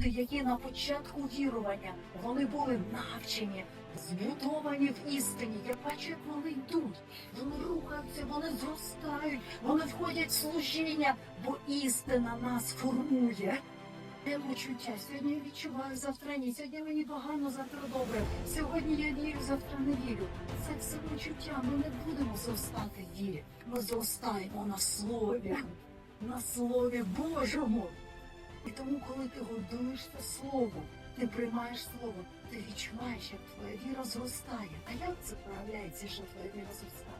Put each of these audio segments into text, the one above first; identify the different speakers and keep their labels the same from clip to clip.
Speaker 1: люди, які на початку вірування, вони були навчені, збудовані в істині. Я бачу, як вони йдуть, вони рухаються, вони зростають, вони входять в служіння, бо істина нас формує. Те почуття. Сьогодні я відчуваю, завтра ні. Сьогодні мені погано, завтра добре. Сьогодні я вірю, завтра не вірю. Це все почуття. Ми не будемо зростати в вірі. Ми зростаємо на слові, на слові Божому. І тому, коли ти годуєшся словом, ти приймаєш слово, ти відчуваєш, як твоя віра зростає. А як це проявляється, що твоя віра зростає?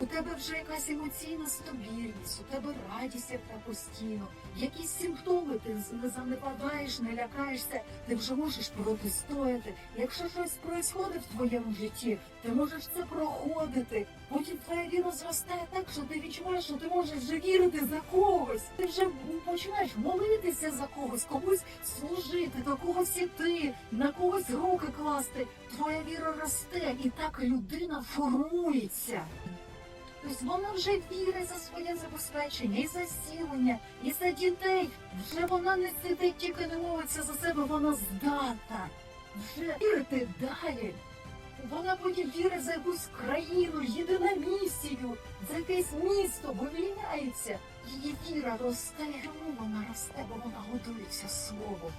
Speaker 1: У тебе вже якась емоційна стабільність, у тебе радість яка постійно, якісь симптоми ти не занепадаєш, не лякаєшся, ти вже можеш протистояти. Якщо щось відбувається в твоєму житті, ти можеш це проходити. Потім твоя віра зростає так, що ти відчуваєш, що ти можеш вже вірити за когось. Ти вже починаєш молитися за когось, комусь служити, до когось іти, на когось руки класти. Твоя віра росте, і так людина формується. Тобто вона вже вірить за своє забезпечення, і за зцілення, і за дітей. Вже вона не сидить, тільки не молиться за себе, вона здатна. Вже вірити далі. Вона потім вірить за якусь країну, їде на місію, за якесь місто, вивільняється. Її віра росте. Вона росте? Бо вона годується словом.